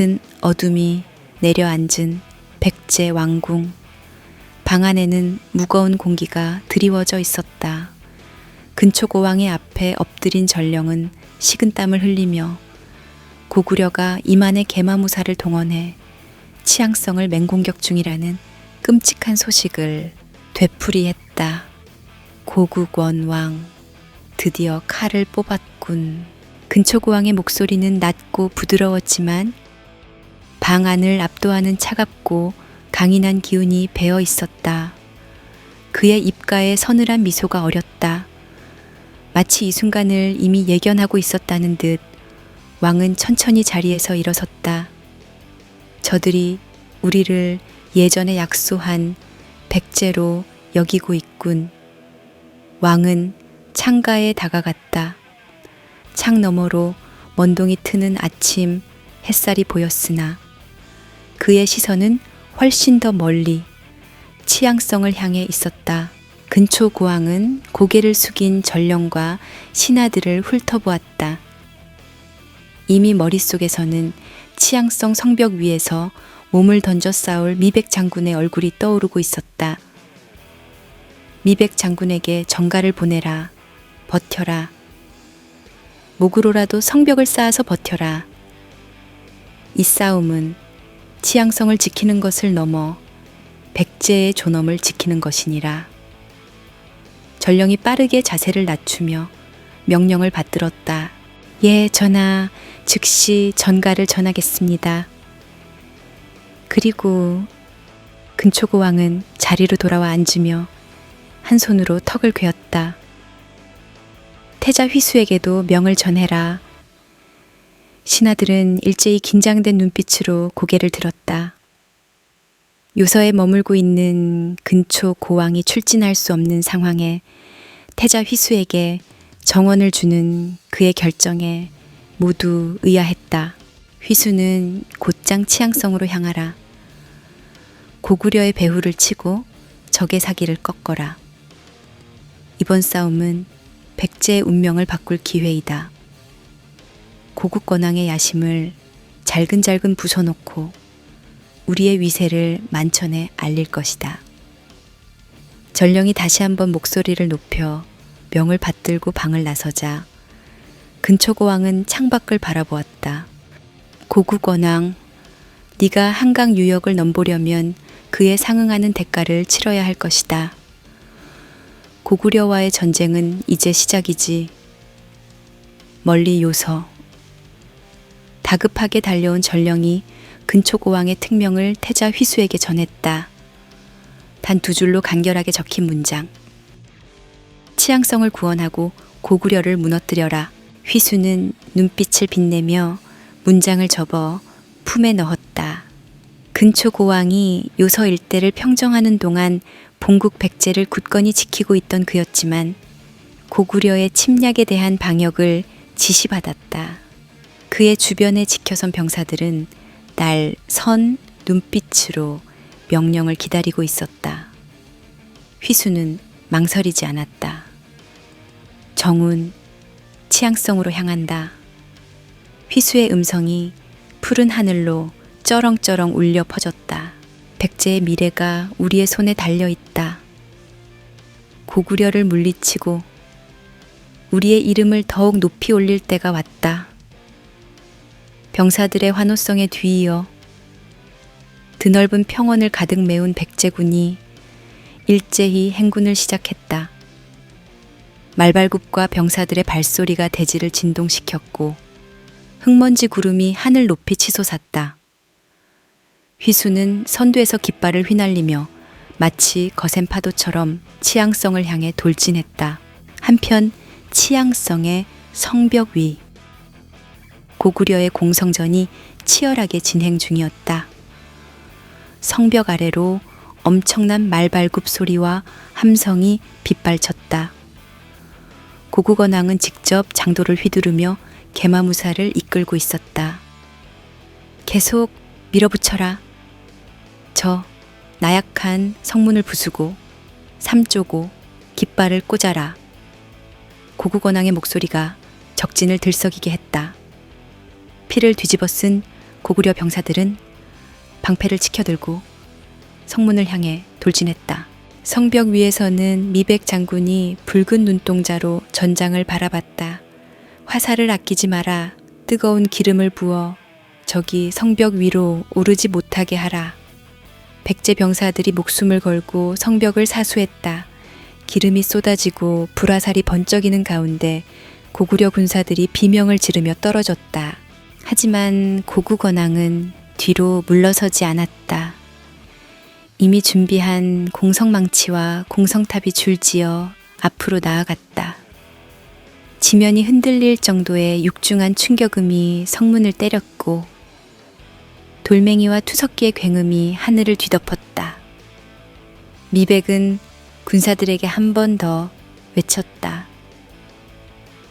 짙은 어둠이 내려앉은 백제 왕궁. 방 안에는 무거운 공기가 드리워져 있었다. 근초고왕의 앞에 엎드린 전령은 식은 땀을 흘리며 고구려가 이만의 개마무사를 동원해 치앙성을 맹공격 중이라는 끔찍한 소식을 되풀이했다. 고국원왕 드디어 칼을 뽑았군. 근초고왕의 목소리는 낮고 부드러웠지만 방 안을 압도하는 차갑고 강인한 기운이 배어 있었다. 그의 입가에 서늘한 미소가 어렸다. 마치 이 순간을 이미 예견하고 있었다는 듯 왕은 천천히 자리에서 일어섰다. 저들이 우리를 예전에 약소한 백제로 여기고 있군. 왕은 창가에 다가갔다. 창 너머로 먼동이 트는 아침 햇살이 보였으나 그의 시선은 훨씬 더 멀리 치앙성을 향해 있었다. 근초 고왕은 고개를 숙인 전령과 신하들을 훑어보았다. 이미 머릿속에서는 치앙성 성벽 위에서 몸을 던져 싸울 미백 장군의 얼굴이 떠오르고 있었다. 미백 장군에게 정가를 보내라. 버텨라. 목으로라도 성벽을 쌓아서 버텨라. 이 싸움은 치앙성을 지키는 것을 넘어 백제의 존엄을 지키는 것이니라. 전령이 빠르게 자세를 낮추며 명령을 받들었다. 예, 전하, 즉시 전가를 전하겠습니다. 그리고 근초고 왕은 자리로 돌아와 앉으며 한 손으로 턱을 괴었다. 태자 휘수에게도 명을 전해라. 신하들은 일제히 긴장된 눈빛으로 고개를 들었다. 요서에 머물고 있는 근초 고왕이 출진할 수 없는 상황에 태자 휘수에게 정원을 주는 그의 결정에 모두 의아했다. 휘수는 곧장 치앙성으로 향하라. 고구려의 배후를 치고 적의 사기를 꺾어라. 이번 싸움은 백제의 운명을 바꿀 기회이다. 고국 권왕의 야심을 잘근잘근 부숴놓고 우리의 위세를 만천에 알릴 것이다. 전령이 다시 한번 목소리를 높여 명을 받들고 방을 나서자 근초고왕은 창밖을 바라보았다. 고국 원왕, 네가 한강 유역을 넘보려면 그에 상응하는 대가를 치러야 할 것이다. 고구려와의 전쟁은 이제 시작이지. 멀리 요서. 다급하게 달려온 전령이 근초고왕의 특명을 태자 휘수에게 전했다. 단 두 줄로 간결하게 적힌 문장. 치앙성을 구원하고 고구려를 무너뜨려라. 휘수는 눈빛을 빛내며 문장을 접어 품에 넣었다. 근초 고왕이 요서 일대를 평정하는 동안 본국 백제를 굳건히 지키고 있던 그였지만 고구려의 침략에 대한 방역을 지시받았다. 그의 주변에 지켜선 병사들은 날 선 눈빛으로 명령을 기다리고 있었다. 휘수는 망설이지 않았다. 정운, 치앙성으로 향한다. 휘수의 음성이 푸른 하늘로 쩌렁쩌렁 울려 퍼졌다. 백제의 미래가 우리의 손에 달려 있다. 고구려를 물리치고 우리의 이름을 더욱 높이 올릴 때가 왔다. 병사들의 환호성에 뒤이어 드넓은 평원을 가득 메운 백제군이 일제히 행군을 시작했다. 말발굽과 병사들의 발소리가 대지를 진동시켰고 흙먼지 구름이 하늘 높이 치솟았다. 휘수는 선두에서 깃발을 휘날리며 마치 거센 파도처럼 치앙성을 향해 돌진했다. 한편 치앙성의 성벽 위 고구려의 공성전이 치열하게 진행 중이었다. 성벽 아래로 엄청난 말발굽 소리와 함성이 빗발쳤다. 고국원왕은 직접 장도를 휘두르며 개마무사를 이끌고 있었다. 계속 밀어붙여라. 저 나약한 성문을 부수고 삼조고 깃발을 꽂아라. 고국원왕의 목소리가 적진을 들썩이게 했다. 피를 뒤집어 쓴 고구려 병사들은 방패를 치켜들고 성문을 향해 돌진했다. 성벽 위에서는 미백 장군이 붉은 눈동자로 전장을 바라봤다. 화살을 아끼지 마라. 뜨거운 기름을 부어 저기 성벽 위로 오르지 못하게 하라. 백제 병사들이 목숨을 걸고 성벽을 사수했다. 기름이 쏟아지고 불화살이 번쩍이는 가운데 고구려 군사들이 비명을 지르며 떨어졌다. 하지만 고구 권왕은 뒤로 물러서지 않았다. 이미 준비한 공성망치와 공성탑이 줄지어 앞으로 나아갔다. 지면이 흔들릴 정도의 육중한 충격음이 성문을 때렸고 돌멩이와 투석기의 굉음이 하늘을 뒤덮었다. 미백은 군사들에게 한 번 더 외쳤다.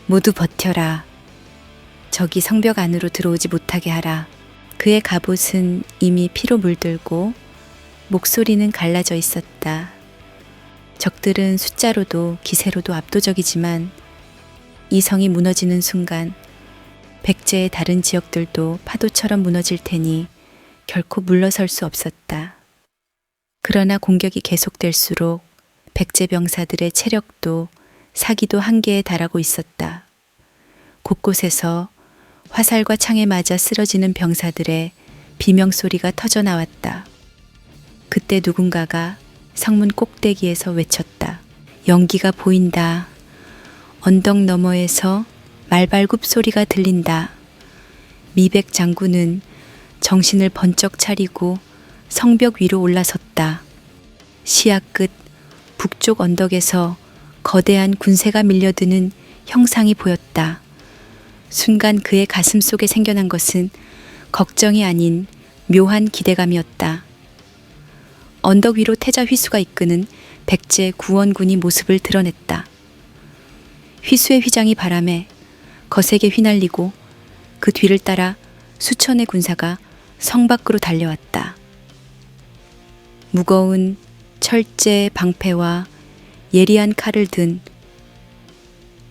모두 버텨라. 저기 성벽 안으로 들어오지 못하게 하라. 그의 갑옷은 이미 피로 물들고 목소리는 갈라져 있었다. 적들은 숫자로도 기세로도 압도적이지만 이 성이 무너지는 순간 백제의 다른 지역들도 파도처럼 무너질 테니 결코 물러설 수 없었다. 그러나 공격이 계속될수록 백제 병사들의 체력도 사기도 한계에 달하고 있었다. 곳곳에서 화살과 창에 맞아 쓰러지는 병사들의 비명 소리가 터져 나왔다. 그때 누군가가 성문 꼭대기에서 외쳤다. 연기가 보인다. 언덕 너머에서 말발굽 소리가 들린다. 미백 장군은 정신을 번쩍 차리고 성벽 위로 올라섰다. 시야 끝 북쪽 언덕에서 거대한 군세가 밀려드는 형상이 보였다. 순간 그의 가슴 속에 생겨난 것은 걱정이 아닌 묘한 기대감이었다. 언덕 위로 태자 휘수가 이끄는 백제 구원군이 모습을 드러냈다. 휘수의 휘장이 바람에 거세게 휘날리고 그 뒤를 따라 수천의 군사가 성 밖으로 달려왔다. 무거운 철제 방패와 예리한 칼을 든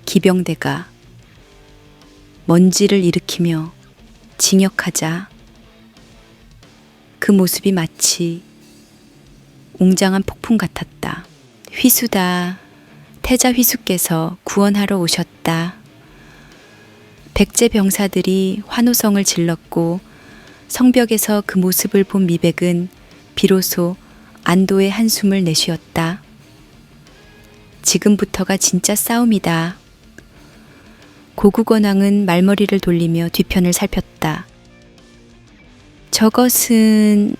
기병대가 먼지를 일으키며 징역하자 그 모습이 마치 웅장한 폭풍 같았다. 휘수다. 태자 휘수께서 구원하러 오셨다. 백제 병사들이 환호성을 질렀고 성벽에서 그 모습을 본 미백은 비로소 안도의 한숨을 내쉬었다. 지금부터가 진짜 싸움이다. 고국원왕은 말머리를 돌리며 뒤편을 살폈다. 저것은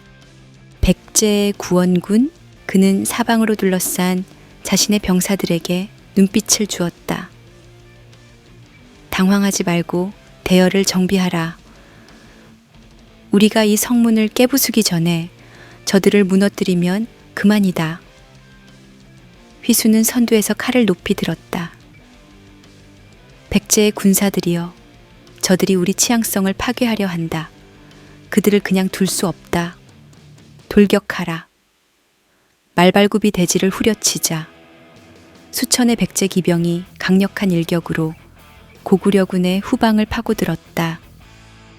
백제 구원군? 그는 사방으로 둘러싼 자신의 병사들에게 눈빛을 주었다. 당황하지 말고 대열을 정비하라. 우리가 이 성문을 깨부수기 전에 저들을 무너뜨리면 그만이다. 휘수는 선두에서 칼을 높이 들었다. 백제의 군사들이여, 저들이 우리 치앙성을 파괴하려 한다. 그들을 그냥 둘 수 없다. 돌격하라. 말발굽이 대지를 후려치자 수천의 백제 기병이 강력한 일격으로 고구려군의 후방을 파고들었다.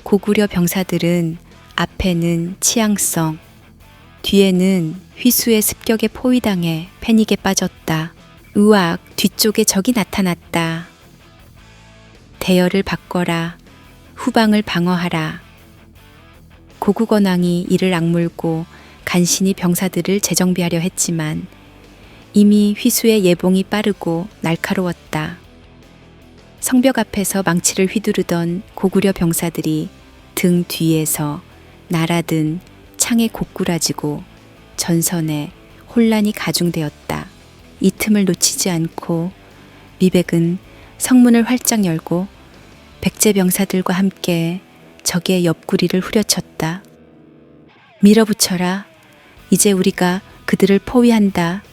고구려 병사들은 앞에는 치앙성, 뒤에는 휘수의 습격에 포위당해 패닉에 빠졌다. 으악, 뒤쪽에 적이 나타났다. 대열을 바꿔라. 후방을 방어하라. 고국원왕이 이를 악물고 간신히 병사들을 재정비하려 했지만 이미 휘수의 예봉이 빠르고 날카로웠다. 성벽 앞에서 망치를 휘두르던 고구려 병사들이 등 뒤에서 날아든 창에 고꾸라지고 전선에 혼란이 가중되었다. 이 틈을 놓치지 않고 미백은 성문을 활짝 열고 백제 병사들과 함께 적의 옆구리를 후려쳤다. 밀어붙여라. 이제 우리가 그들을 포위한다.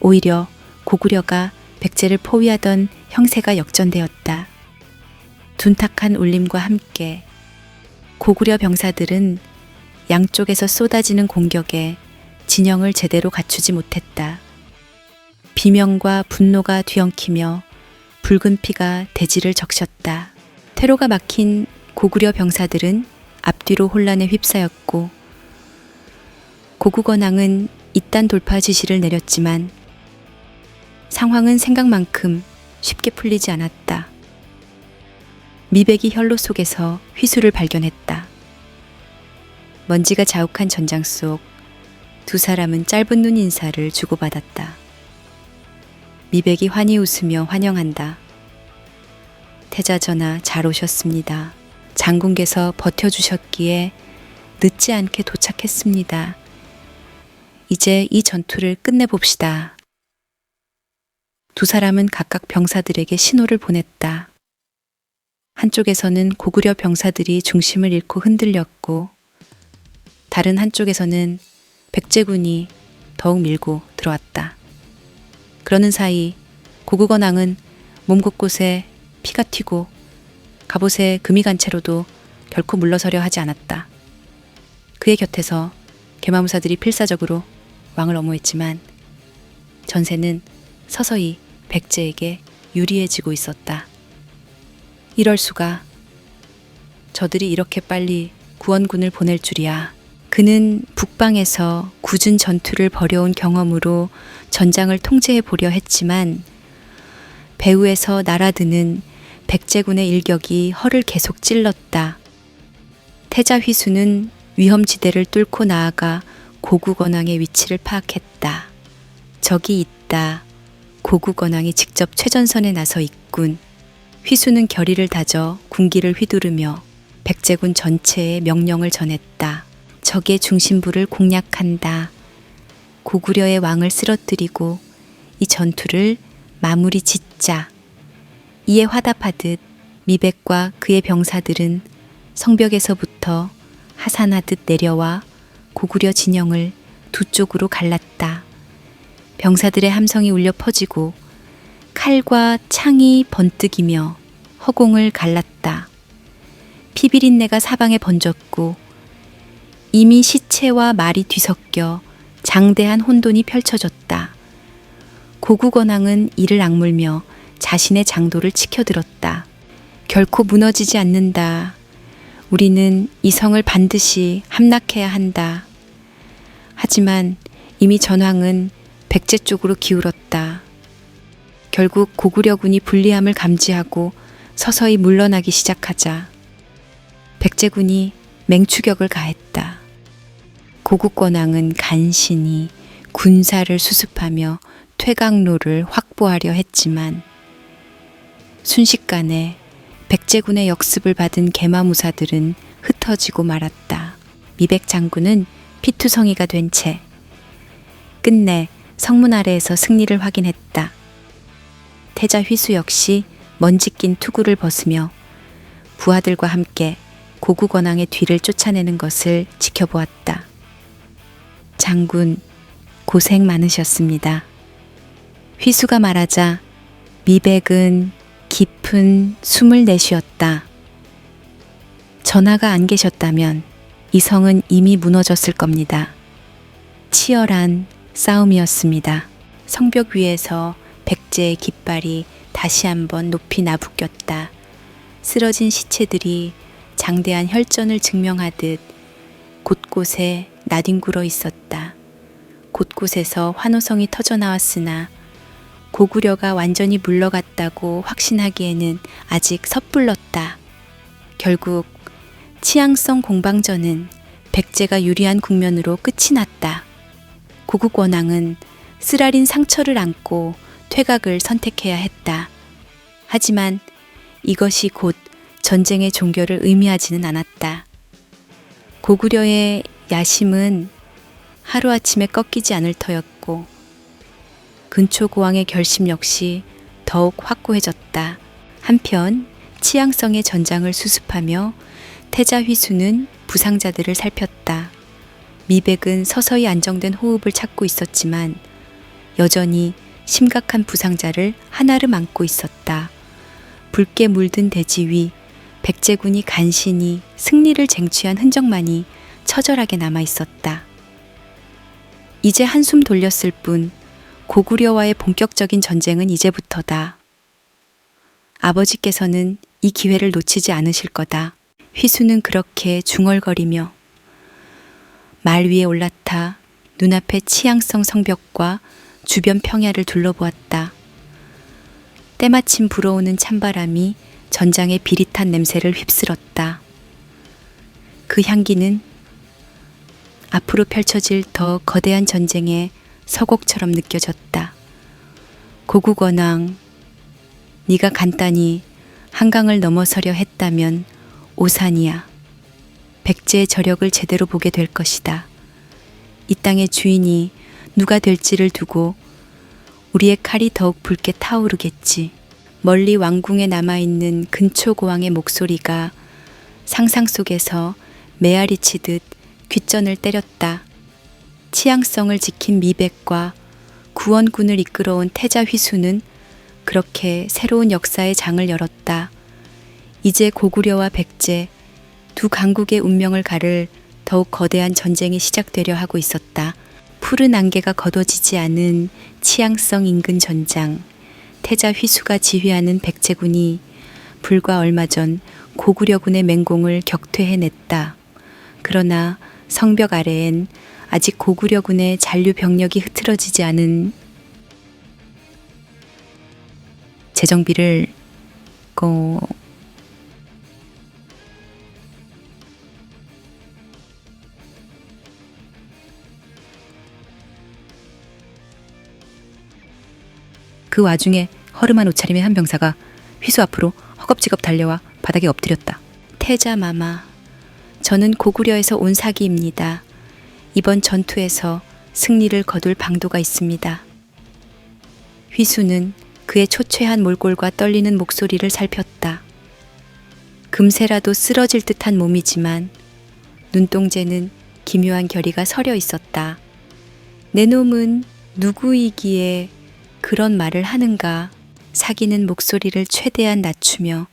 오히려 고구려가 백제를 포위하던 형세가 역전되었다. 둔탁한 울림과 함께 고구려 병사들은 양쪽에서 쏟아지는 공격에 진영을 제대로 갖추지 못했다. 비명과 분노가 뒤엉키며 붉은 피가 대지를 적셨다. 퇴로가 막힌 고구려 병사들은 앞뒤로 혼란에 휩싸였고 고국원왕은 이딴 돌파 지시를 내렸지만 상황은 생각만큼 쉽게 풀리지 않았다. 미백이 혈로 속에서 휘수를 발견했다. 먼지가 자욱한 전장 속 두 사람은 짧은 눈 인사를 주고받았다. 미백이 환히 웃으며 환영한다. 태자전하 잘 오셨습니다. 장군께서 버텨주셨기에 늦지 않게 도착했습니다. 이제 이 전투를 끝내봅시다. 두 사람은 각각 병사들에게 신호를 보냈다. 한쪽에서는 고구려 병사들이 중심을 잃고 흔들렸고, 다른 한쪽에서는 백제군이 더욱 밀고 들어왔다. 그러는 사이 고국원왕은 몸 곳곳에 피가 튀고 갑옷에 금이 간 채로도 결코 물러서려 하지 않았다. 그의 곁에서 개마무사들이 필사적으로 왕을 엄호했지만 전세는 서서히 백제에게 유리해지고 있었다. 이럴 수가 저들이 이렇게 빨리 구원군을 보낼 줄이야. 그는 북방에서 굳은 전투를 벌여온 경험으로 전장을 통제해 보려 했지만 배후에서 날아드는 백제군의 일격이 허를 계속 찔렀다. 태자 휘수는 위험지대를 뚫고 나아가 고국원왕의 위치를 파악했다. 적이 있다. 고국원왕이 직접 최전선에 나서 있군. 휘수는 결의를 다져 군기를 휘두르며 백제군 전체에 명령을 전했다. 적의 중심부를 공략한다. 고구려의 왕을 쓰러뜨리고 이 전투를 마무리 짓자. 이에 화답하듯 미백과 그의 병사들은 성벽에서부터 하산하듯 내려와 고구려 진영을 두 쪽으로 갈랐다. 병사들의 함성이 울려 퍼지고 칼과 창이 번뜩이며 허공을 갈랐다. 피비린내가 사방에 번졌고 이미 시체와 말이 뒤섞여 장대한 혼돈이 펼쳐졌다. 고국원왕은 이를 악물며 자신의 장도를 치켜들었다. 결코 무너지지 않는다. 우리는 이 성을 반드시 함락해야 한다. 하지만 이미 전황은 백제 쪽으로 기울었다. 결국 고구려군이 불리함을 감지하고 서서히 물러나기 시작하자 백제군이 맹추격을 가했다. 고국권왕은 간신히 군사를 수습하며 퇴각로를 확보하려 했지만 순식간에 백제군의 역습을 받은 개마무사들은 흩어지고 말았다. 미백 장군은 피투성이가 된 채 끝내 성문 아래에서 승리를 확인했다. 태자 휘수 역시 먼지 낀 투구를 벗으며 부하들과 함께 고국원왕의 뒤를 쫓아내는 것을 지켜보았다. 장군, 고생 많으셨습니다. 휘수가 말하자 미백은 깊은 숨을 내쉬었다. 전하가 안 계셨다면 이 성은 이미 무너졌을 겁니다. 치열한 싸움이었습니다. 성벽 위에서 백제의 깃발이 다시 한번 높이 나부꼈다. 쓰러진 시체들이 장대한 혈전을 증명하듯 곳곳에 나뒹굴어 있었다. 곳곳에서 환호성이 터져 나왔으나 고구려가 완전히 물러갔다고 확신하기에는 아직 섣불렀다. 결국 치앙성 공방전은 백제가 유리한 국면으로 끝이 났다. 고국 원왕은 쓰라린 상처를 안고 퇴각을 선택해야 했다. 하지만 이것이 곧 전쟁의 종결을 의미하지는 않았다. 고구려의 야심은 하루아침에 꺾이지 않을 터였고 근초고왕의 결심 역시 더욱 확고해졌다. 한편 치양성의 전장을 수습하며 태자 휘수는 부상자들을 살폈다. 미백은 서서히 안정된 호흡을 찾고 있었지만 여전히 심각한 부상자를 하나를 안고 있었다. 붉게 물든 대지 위 백제군이 간신히 승리를 쟁취한 흔적만이 처절하게 남아 있었다. 이제 한숨 돌렸을 뿐 고구려와의 본격적인 전쟁은 이제부터다. 아버지께서는 이 기회를 놓치지 않으실 거다. 휘수는 그렇게 중얼거리며 말 위에 올라타 눈앞의 치향성 성벽과 주변 평야를 둘러보았다. 때마침 불어오는 찬바람이 전장의 비릿한 냄새를 휩쓸었다. 그 향기는 앞으로 펼쳐질 더 거대한 전쟁의 서곡처럼 느껴졌다. 고국 원왕, 네가 간단히 한강을 넘어서려 했다면 오산이야. 백제의 저력을 제대로 보게 될 것이다. 이 땅의 주인이 누가 될지를 두고 우리의 칼이 더욱 붉게 타오르겠지. 멀리 왕궁에 남아있는 근초고왕의 목소리가 상상 속에서 메아리 치듯 귓전을 때렸다. 치양성을 지킨 미백과 구원군을 이끌어온 태자 휘수는 그렇게 새로운 역사의 장을 열었다. 이제 고구려와 백제 두 강국의 운명을 가를 더욱 거대한 전쟁이 시작되려 하고 있었다. 푸른 안개가 걷어지지 않은 치양성 인근 전장. 태자 휘수가 지휘하는 백제군이 불과 얼마 전 고구려군의 맹공을 격퇴해냈다. 그러나 성벽 아래엔 아직 고구려군의 잔류 병력이 흐트러지지 않은 재정비를 고 그 와중에 허름한 옷차림의 한 병사가 휘수 앞으로 허겁지겁 달려와 바닥에 엎드렸다. 태자 마마, 저는 고구려에서 온 사기입니다. 이번 전투에서 승리를 거둘 방도가 있습니다. 휘수는 그의 초췌한 몰골과 떨리는 목소리를 살폈다. 금세라도 쓰러질 듯한 몸이지만 눈동자는 기묘한 결의가 서려 있었다. 내 놈은 누구이기에 그런 말을 하는가 사기는 목소리를 최대한 낮추며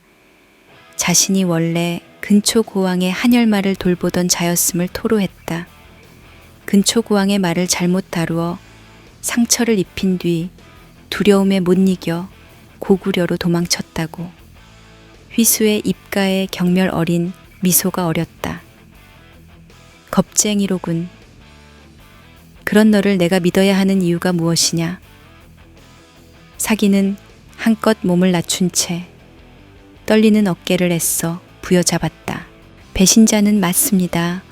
자신이 원래 근초 고왕의 한열말을 돌보던 자였음을 토로했다. 근초 고왕의 말을 잘못 다루어 상처를 입힌 뒤 두려움에 못 이겨 고구려로 도망쳤다고. 휘수의 입가에 경멸 어린 미소가 어렸다. 겁쟁이로군. 그런 너를 내가 믿어야 하는 이유가 무엇이냐? 사기는 한껏 몸을 낮춘 채 떨리는 어깨를 애써 부여잡았다. 배신자는 맞습니다.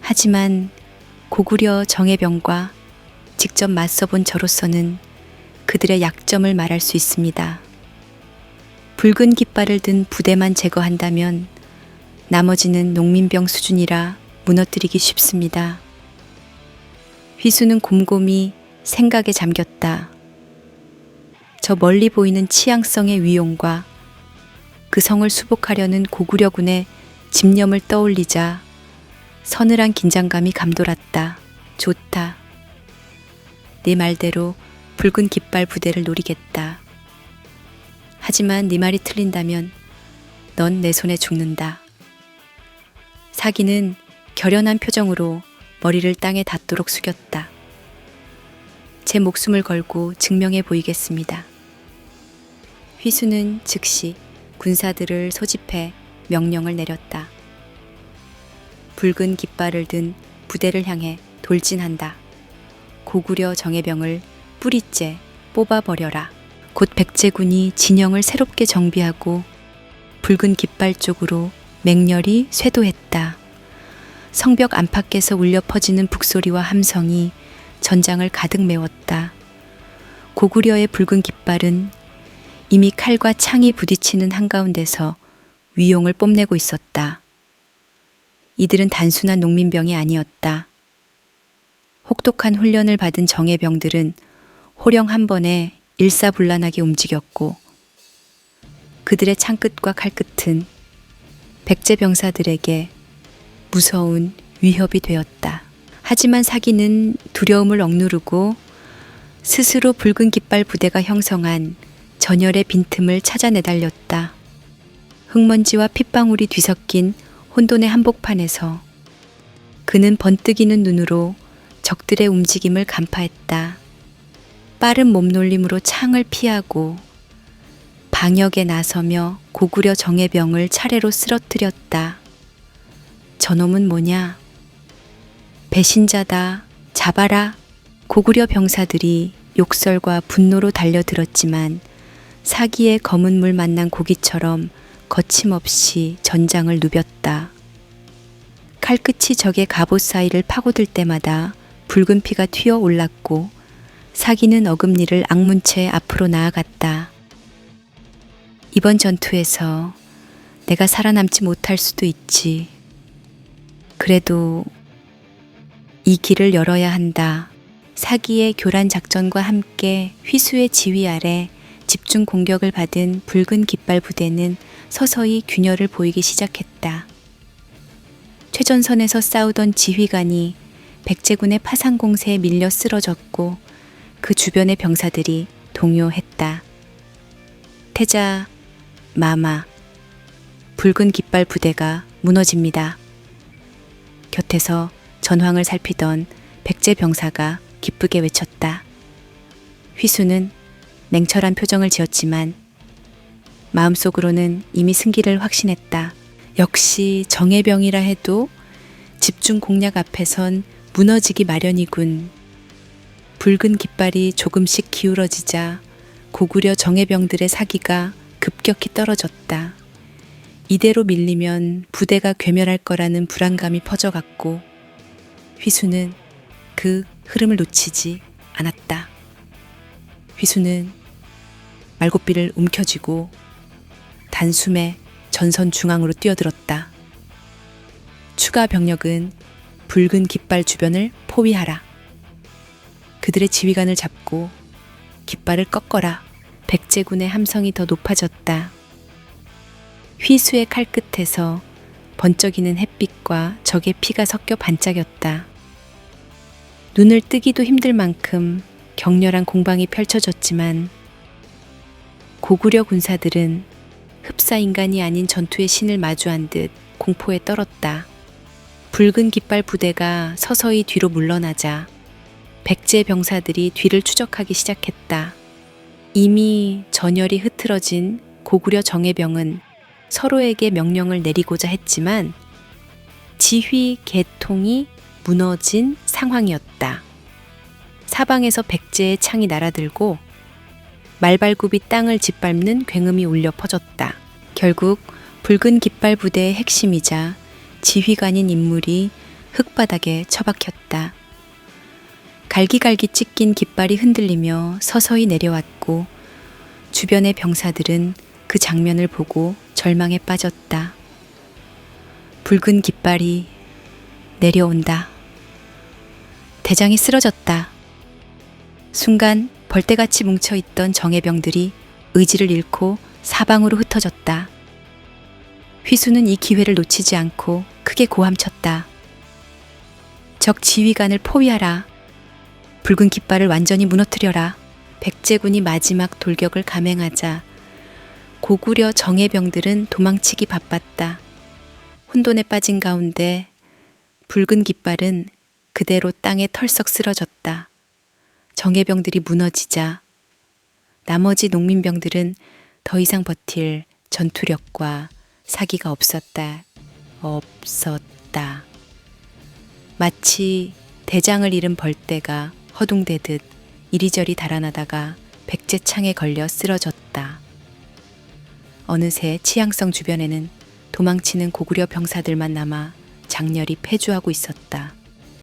하지만 고구려 정예병과 직접 맞서본 저로서는 그들의 약점을 말할 수 있습니다. 붉은 깃발을 든 부대만 제거한다면 나머지는 농민병 수준이라 무너뜨리기 쉽습니다. 휘수는 곰곰이 생각에 잠겼다. 저 멀리 보이는 치양성의 위용과 그 성을 수복하려는 고구려군의 집념을 떠올리자 서늘한 긴장감이 감돌았다. 좋다. 네 말대로 붉은 깃발 부대를 노리겠다. 하지만 네 말이 틀린다면 넌 내 손에 죽는다. 사기는 결연한 표정으로 머리를 땅에 닿도록 숙였다. 제 목숨을 걸고 증명해 보이겠습니다. 휘수는 즉시 군사들을 소집해 명령을 내렸다. 붉은 깃발을 든 부대를 향해 돌진한다. 고구려 정예병을 뿌리째 뽑아버려라. 곧 백제군이 진영을 새롭게 정비하고 붉은 깃발 쪽으로 맹렬히 쇄도했다. 성벽 안팎에서 울려 퍼지는 북소리와 함성이 전장을 가득 메웠다. 고구려의 붉은 깃발은 이미 칼과 창이 부딪히는 한가운데서 위용을 뽐내고 있었다. 이들은 단순한 농민병이 아니었다. 혹독한 훈련을 받은 정예병들은 호령 한 번에 일사불란하게 움직였고 그들의 창끝과 칼끝은 백제 병사들에게 무서운 위협이 되었다. 하지만 사기는 두려움을 억누르고 스스로 붉은 깃발 부대가 형성한 전열의 빈틈을 찾아내달렸다. 흙먼지와 핏방울이 뒤섞인 혼돈의 한복판에서 그는 번뜩이는 눈으로 적들의 움직임을 간파했다. 빠른 몸놀림으로 창을 피하고 방역에 나서며 고구려 정예병을 차례로 쓰러뜨렸다. 저놈은 뭐냐? 배신자다. 잡아라. 고구려 병사들이 욕설과 분노로 달려들었지만 사기의 검은 물 만난 고기처럼 거침없이 전장을 누볐다. 칼끝이 적의 갑옷 사이를 파고들 때마다 붉은 피가 튀어 올랐고 사기는 어금니를 악문 채 앞으로 나아갔다. 이번 전투에서 내가 살아남지 못할 수도 있지. 그래도 이 길을 열어야 한다. 사기의 교란 작전과 함께 휘수의 지휘 아래 집중 공격을 받은 붉은 깃발 부대는 서서히 균열을 보이기 시작했다. 최전선에서 싸우던 지휘관이 백제군의 파상 공세에 밀려 쓰러졌고 그 주변의 병사들이 동요했다. 태자, 마마, 붉은 깃발 부대가 무너집니다. 곁에서 전황을 살피던 백제 병사가 기쁘게 외쳤다. 휘수는 냉철한 표정을 지었지만 마음속으로는 이미 승기를 확신했다. 역시 정예병이라 해도 집중 공략 앞에선 무너지기 마련이군. 붉은 깃발이 조금씩 기울어지자 고구려 정예병들의 사기가 급격히 떨어졌다. 이대로 밀리면 부대가 괴멸할 거라는 불안감이 퍼져갔고 휘수는 그 흐름을 놓치지 않았다. 휘수는 말고삐를 움켜쥐고 단숨에 전선 중앙으로 뛰어들었다. 추가 병력은 붉은 깃발 주변을 포위하라. 그들의 지휘관을 잡고 깃발을 꺾어라. 백제군의 함성이 더 높아졌다. 휘수의 칼끝에서 번쩍이는 햇빛과 적의 피가 섞여 반짝였다. 눈을 뜨기도 힘들 만큼 격렬한 공방이 펼쳐졌지만 고구려 군사들은 흡사 인간이 아닌 전투의 신을 마주한 듯 공포에 떨었다. 붉은 깃발 부대가 서서히 뒤로 물러나자 백제 병사들이 뒤를 추적하기 시작했다. 이미 전열이 흐트러진 고구려 정예병은 서로에게 명령을 내리고자 했지만 지휘 계통이 무너진 상황이었다. 사방에서 백제의 창이 날아들고 말발굽이 땅을 짓밟는 굉음이 울려 퍼졌다. 결국 붉은 깃발 부대의 핵심이자 지휘관인 인물이 흙바닥에 처박혔다. 갈기갈기 찢긴 깃발이 흔들리며 서서히 내려왔고 주변의 병사들은 그 장면을 보고 절망에 빠졌다. 붉은 깃발이 내려온다. 대장이 쓰러졌다. 순간 벌떼같이 뭉쳐있던 정예병들이 의지를 잃고 사방으로 흩어졌다. 휘수는 이 기회를 놓치지 않고 크게 고함쳤다. 적 지휘관을 포위하라. 붉은 깃발을 완전히 무너뜨려라. 백제군이 마지막 돌격을 감행하자 고구려 정예병들은 도망치기 바빴다. 혼돈에 빠진 가운데 붉은 깃발은 그대로 땅에 털썩 쓰러졌다. 정예병들이 무너지자 나머지 농민병들은 더 이상 버틸 전투력과 사기가 없었다. 없었다. 마치 대장을 잃은 벌떼가 허둥대듯 이리저리 달아나다가 백제창에 걸려 쓰러졌다. 어느새 치양성 주변에는 도망치는 고구려 병사들만 남아 장렬히 패주하고 있었다.